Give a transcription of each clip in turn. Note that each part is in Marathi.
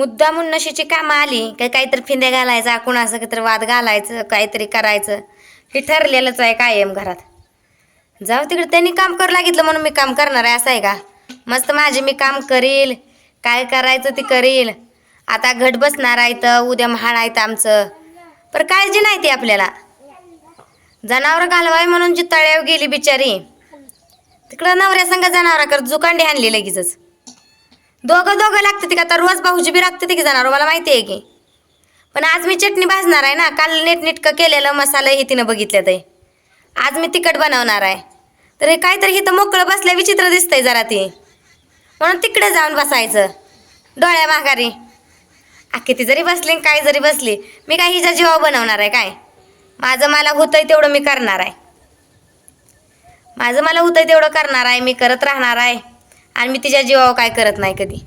मुद्दामून नशेची कामं आली काही काहीतरी फिंद्या घालायचा कुणाचं काहीतरी वाद घालायचं काहीतरी करायचं हे ठरलेलंच आहे कायम घरात. जाऊ तिकडे त्यांनी काम करू लागितलं म्हणून मी काम करणार आहे असं आहे का? मस्त माझे मी काम करील काय करायचं ते करील. आता घट बसणार आहे तर उद्या महाड आहेत आमचं. पर काळजी नाही ती आपल्याला. जनावर घालवाय म्हणून जी तळ्यावर गेली बिचारी. तिकडं नवऱ्या संघ जनावराकर जुकांडी आणली लगेचच. दोघं दोघं लागते ती का? आता रोज भाऊजी बी लागते की जाणार हो, मला माहिती आहे की. पण आज मी चटणी भाजणार आहे ना काल नीटनीटकं केलेलं मसाला हे तिनं बघितलं ते. आज मी तिखट बनवणार आहे. तर हे काहीतरी इथं मोकळं बसल्या विचित्र दिसतंय जरा ती. म्हणून तिकडे जाऊन बसायचं. डोळ्या माघारी. अख्खी ती जरी बसली आणि काय जरी बसली मी काय हिच्या जीवावर बनवणार आहे काय? माझं मला होतंय तेवढं मी करणार आहे. माझं मला होतंय तेवढं करणार आहे मी करत राहणार आहे. आणि मी तिच्या जीवावर काय करत नाही कधी.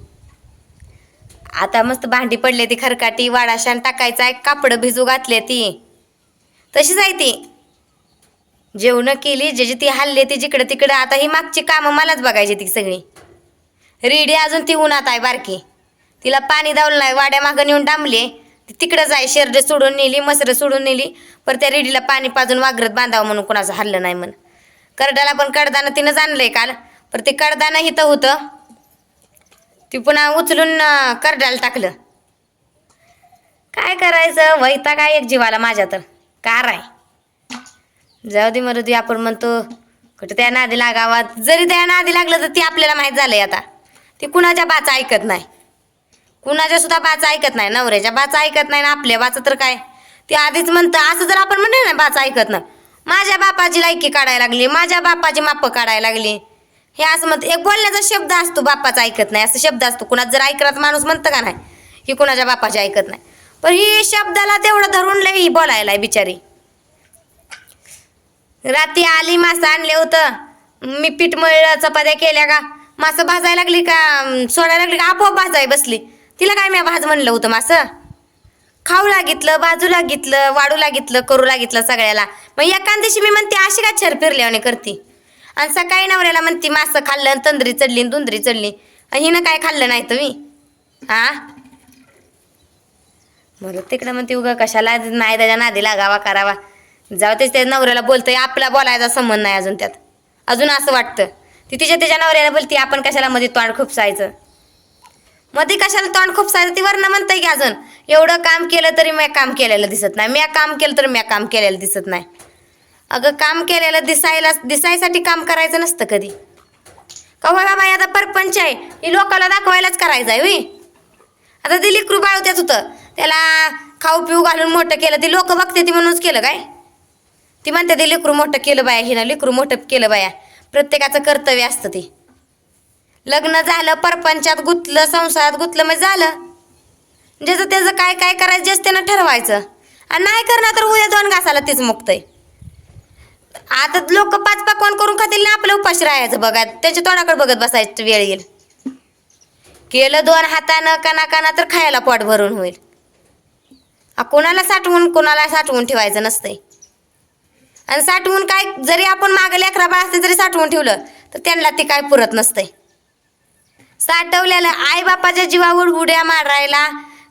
आता मस्त भांडी पडले ती खरकाटी वाडाशान टाकायचा आहे कापडं भिजू घातले ती. तशीच आहे ती. जेवणं केली जे जे ती हल्ली ती जिकडं तिकडं. आता ही मागची कामं मलाच बघायची ती सगळी. रेडी अजून ती उन्हात आहे बारकी. तिला पाणी दावलं नाही वाड्या मागं नेऊन डांबले. ती तिकडंच आहे शेरडे सोडून नेली मसरं सोडून नेली. पर त्या रेडीला पाणी पाजून वागरत बांधावं म्हणून कोणाचं हल्लं नाही म्हण. करडाला पण कडदानं तिनंच आणलंय काल. पर ते कडदाना इथं होतं. ती पुन्हा उचलून अं, करडाला टाकलं. काय करायचं? वैता काय एक जीवाला माझ्या तर. कार आहे. जाऊ दे मरू दे आपण म्हणतो कुठं त्या नादी लागावात जरी त्या नादी लागलं तर ती आपल्याला माहीत झालंय आता. ती कुणाच्या बाचा ऐकत नाही. कुणाच्या सुद्धा बाचा ऐकत नाही. नवऱ्याच्या बाचा ऐकत नाही ना आपल्या बाचा तर काय? ती आधीच म्हणतं असं जर आपण म्हणलं ना बाचा ऐकत ना माझ्या बापाची लायकी काढायला लागली माझ्या बापाची माप काढायला लागली. हे असं म्हणतं एक बोलण्याचा शब्द असतो बापाचा ऐकत नाही. असं शब्द असतो. कुणाचा जर ऐकत माणूस म्हणतं का नाही? ही कुणाच्या बापाची ऐकत नाही. पण ही शब्दाला तेवढं धरून लय ही बोलायला आहे बिचारी. रात्री आली मासं आणले होतं. मी पीठ मळलं चपात्या केल्या का? मासं भाजायला लागली का? सोडायला लागली का? आपोआप भाजाय बसली. तिला काय मी भाज म्हणलं होतं मासं? खाऊ लागितलं बाजू लागितलं वाढू लागितलं करू लागितलं सगळ्याला. मग एका दिवशी मी म्हणते अशी का छर फिरल्याने करते? आणि सकाळी नवऱ्याला म्हणते मासं खाल्लं आणि तंद्री चढली आणि धुंदरी चढली. आणि हिनं काय खाल्लं नाही तुम्ही हा बरं तिकडं म्हणते उगा कशाला नाही त्याच्या नादी लागावा करावा. जाऊ तेच त्या नवऱ्याला बोलतंय आपला बोलायचा संबंध नाही अजून त्यात. अजून असं वाटतं. ती तिच्या त्याच्या नवऱ्याला बोलते आपण कशाला मध्ये तोंड खुपसायचं? मध्ये कशाला तोंड खुपसायचं? ती वरनं म्हणतंय की अजून एवढं काम केलं तरी मी काम केलेलं दिसत नाही. मी काम केलं तर मी काम केलेलं दिसत नाही. अगं काम केलेलं दिसायला दिसायसाठी काम करायचं नसतं कधी. का होय बाबा आता परपंच आहे. ही लोकाला दाखवायलाच करायचं आहे होई आता ते लिकरू होत्याच होतं. त्याला खाऊ पिऊ घालून मोठं केलं. ती लोक बघते ती म्हणूनच केलं काय? ती म्हणते ते लेकरू मोठं केलं बाया हिनं लेकरू मोठं केलं बाया. प्रत्येकाचं कर्तव्य असतं ते. लग्न झालं परपंचात गुतलं संसारात गुतलं मग झालं. ज्याचं त्याचं काय काय करायचं असते त्यानं ठरवायचं. आणि नाही करणार तर उद्या दोन घासाला तेच मुक्तय. आता लोक पाच पकवान करून खातील ना आपलं उपाशी राहायचं बघा. त्याच्या तोंडाकडे बघत बसायचं वेळ येईल. केलं दोन हातानं काना काना तर खायला पोट भरून होईल. कोणाला साठवून कोणाला साठवून ठेवायचं नसतंय. आणि साठवून काय जरी आपण मागं लेकरा बाळ असते जरी साठवून ठेवलं तर त्यांना ते काय पुरत नसतंय. साठवलेलं आई बापाच्या जीवावर उड्या मारायला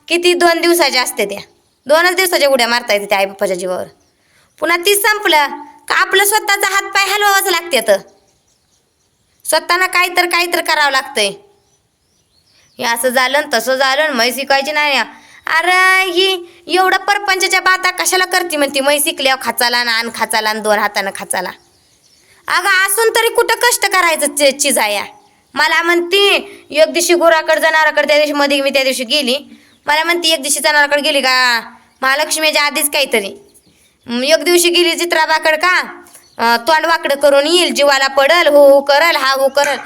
किती दोन दिवसाच्या असते त्या. दोनच दिवसाच्या उड्या मारता येते त्या आई बापाच्या जीवावर. पुन्हा ती संपलं का आपलं स्वतःचा हात पाय हलवावाच लागते तर स्वतःना काही तर काय तर करावं लागतंय. हे असं झालं तसं झालं मै शिकायची नाही अरे ही एवढं परपंचाच्या बाता कशाला करते म्हणते? मै शिकल्यावर खाचाला ना आण खाचाला आणि दोन हातानं खाचाला. अगं असून तरी कुठं कष्ट करायचं चिजाया? या. मला म्हणती एक दिवशी गुराकडे जनावराकडे त्या दिवशी मध्ये मी त्या दिवशी गेली. मला म्हणते एक दिवशी जनावराकडे गेली का? महालक्ष्मीच्या आधीच काहीतरी. एक दिवशी गेली चित्राबाकड का? तोंड वाकडं करून येईल जीवाला पडल हु हु करल हा हू करल.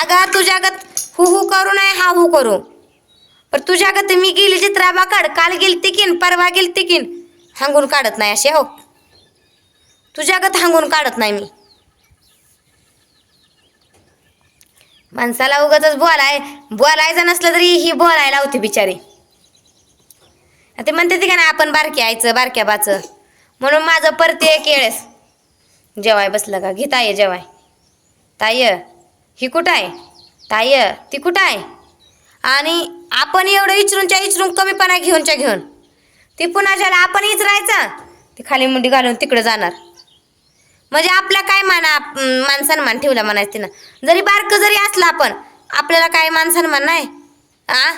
अगं तुझ्यागत हु हु करू नये हा हू करू. पण तुझ्यागत मी गेली चित्राबाकड काल गेली तिकीन परवा गेल तिकीन हांगून काढत नाही असे हो. तुझ्यागत हांगून काढत नाही मी. माणसाला उगाच बोलाय बोलायचं नसलं तरी ही बोलायला होती बिचारी. ते म्हणते ती का ना आपण बारक्या आयचं बारक्या बाचं. म्हणून माझं परते एक वेळेस जेवाय बसलं का? घे ताय जेवाय. ताय ही कुठं आहे? ताय ती कुठं आहे? आणि आपण एवढं इचरूनच्या इचरून कमीपणा घेऊनच्या घेऊन. ती पुन्हा ज्याला आपण इचरायचं ती खाली मुंडी घालून तिकडं जाणार. म्हणजे आपला काय माना मान सन्मान ठेवला म्हणायचं तिनं. जरी बारकं जरी असलं आपण आपल्याला काय मान सन्मान नाही? आ?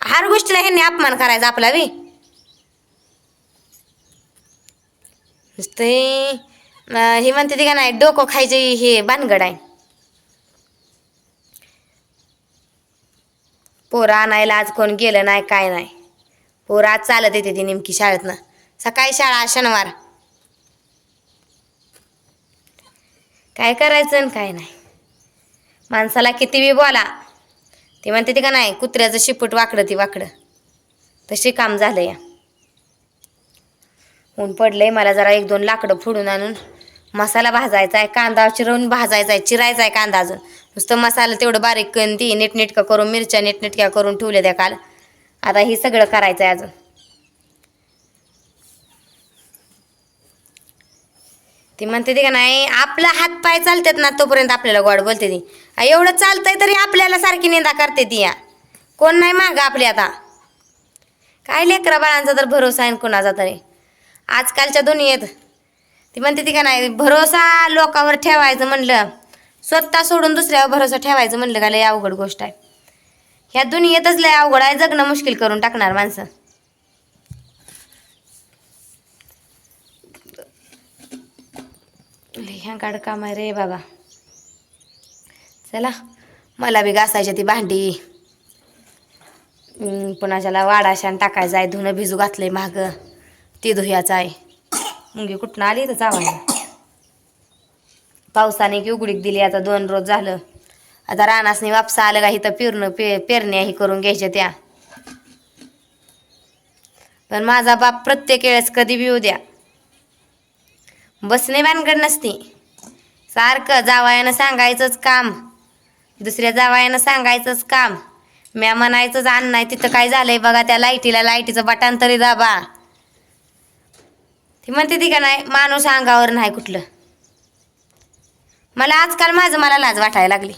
हर गोष्टीला ह्यांनी अपमान करायचा आपला बी. नुसते हे म्हणते ती का नाही डोकं खायचे हे भानगड आहे. पोरं आणायला आज कोण गेलं नाही काय नाही. पोरं आज चालत येते ती नेमकी शाळेतनं. सकाळी शाळा शनिवार. काय करायचं आणि काय नाही. माणसाला किती बी बोला. ती म्हणते ती का नाही कुत्र्याचं शिपूट वाकडं ती वाकडं. तशी काम झालं या. ऊन पडलंय मला जरा एक दोन लाकडं फोडून आणून मसाला भाजायचा आहे कांदा चिरवून भाजायचा आहे चिरायचा आहे कांदा अजून. नुसतं मसाला तेवढं बारीक करून ती नीटनेटकं करून मिरच्या नीटनेटक्या करून ठेवल्या त्या काल. आता हे सगळं करायचं आहे अजून. ती म्हणते ते का नाही आपला हात पाय चालतात ना तोपर्यंत आपल्याला गोड बोलते ती. एवढं चालतंय तरी आपल्याला सारखी निंदा करते ती या. कोण नाही मागं आपली आता. काय लेकरा बाळांचा तर भरोसा आहे कोणाचा कुणाचा तरी. आजकालच्या दुनियेत. ती म्हणते ती का नाही भरोसा लोकांवर ठेवायचं म्हणलं स्वतः सोडून दुसऱ्यावर भरोसा ठेवायचं म्हणलं का लय अवघड गोष्ट आहे. ह्या दुनियेतच लय अवघड आहे जगणं मुश्किल करून टाकणार माणसं. ह्या गाड काम आहे रे बाबा. चला मला बी घासायची ती भांडी. पुन्हा त्याला वाडाशान टाकायचं आहे धुणं भिजू घातलंय मागं. ती धुयाचं आहे. मुंगी कुठनं आली तर चावायला पावसाने की उघडीक दिली आता दोन रोज झालं. आता रानासनी वापसा आलं का इथं पेरणं पे पेरण्या ही करून घ्यायच्या त्या. पण माझा बाप प्रत्येक वेळेस कधी बी उद्या द्या. बसणे भानगड नसती. सारखं जावायानं सांगायचंच काम. दुसऱ्या जावायानं सांगायचंच काम. म्या म्हणायचंच आण नाही तिथं काय झालंय बघा त्या लाईटीला लाईटीचं बटन तरी दाबा. ती म्हणते ती का नाही माणूस अंगावर नाही कुठलं. मला आजकाल माझं मला लाज वाटायला लागली.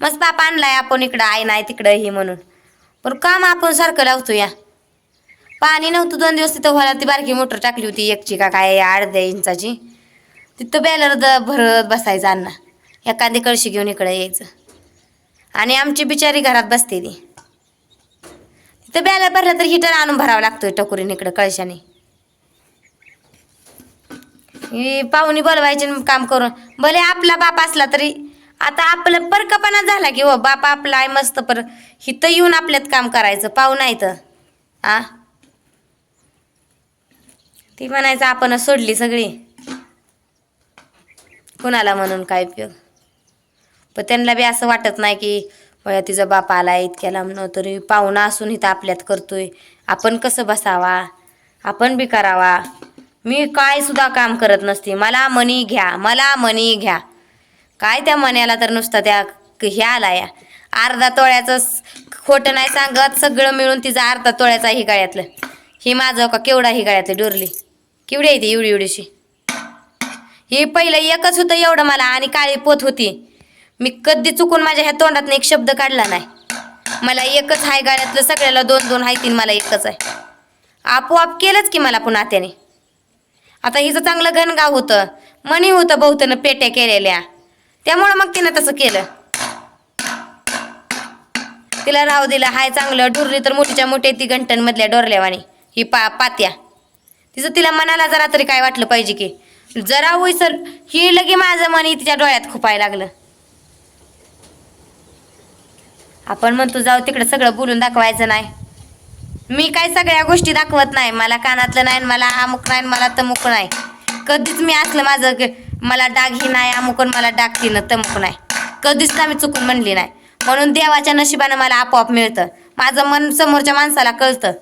मस्त बाप आणलाय आपण इकडं आई नाही तिकडं हे म्हणून. पण काम आपण सारखं लावतो या. पाणी नव्हतं दोन दिवस तिथं व्हायला ती बारकी मोटर टाकली होती एकची का काय अर्ध्या इंचाची. तिथं बॅलर द भरत बसायचं अण्णा. एखादी कळशी घेऊन इकडं यायचं. आणि आमची बिचारी घरात बसते ती. तिथं बॅलर भरलं तर हिटर आणून भरावं लागतोय टकुरीन इकडं कळशाने. ही पाहुणी बोलवायची न काम करून. भले आपला बाप असला तरी आता आपलं परकपणा झाला की हो बाप आपला आहे मस्त पर हिथं येऊन आपल्यात काम करायचं पाहुणा इथं आ? ती म्हणायचं आपण सोडली सगळी. कुणाला म्हणून काय उपयोग? पण त्यांना बी असं वाटत नाही की बया तिचा बाप आला इतक्या लांबनं तरी पाहुणा असून इथं आपल्यात करतोय. आपण कसं बसावा? आपण बी करावा. मी काय सुद्धा काम करत नसते. मला मनी घ्या मला मनी घ्या. काय त्या मण्याला तर नुसतं त्या ह्या आला या. अर्धा तोळ्याचं खोटं नाही सांगत सगळं मिळून तिचा अर्धा तोळ्याचा ही गाळ्यातलं. ही माझं का केवढा ही गाळ्यातलं डोरली? केवढी आहे ती एवढी एवढीशी? ही पहिलं एकच होतं एवढं मला आणि काळी पोत होती. मी कधी चुकून माझ्या ह्या तोंडातनं एक शब्द काढला नाही. मला एकच आहे गाड्यातलं सगळ्याला दोन दोन हाय तीन मला एकच आहे. आपोआप केलंच की मला पुन्हा त्याने. आता हिचं चांगलं घनगाव होतं. मणी होतं बहुतेनं पेट्या केलेल्या. त्यामुळं मग तिनं तसं केलं. तिला राहू दिला हाय चांगलं ढुरली तर मोठीच्या मोठी ती घंटनमधल्या डोरल्यावाणी ही पा पात्या. तिचं तिला मनाला जरा तरी काय वाटलं पाहिजे की जरा उयसल ही लगे माझं मन तिच्या डोळ्यात खुपायला लागलं. आपण म्हणतो जाऊ तिकडे सगळं बोलून दाखवायचं नाही. मी काय सगळ्या गोष्टी दाखवत नाही. मला कानातलं नाही मला अमुक नाही मला तमुक नाही. कधीच मी असलं माझं मला डाग ही नाही अमुक मला डाग तिनं तमुक नाही. कधीच ना मी चुकून म्हणली नाही. म्हणून देवाच्या नशिबानं मला आपोआप मिळतं. माझं मन समोरच्या माणसाला कळतं.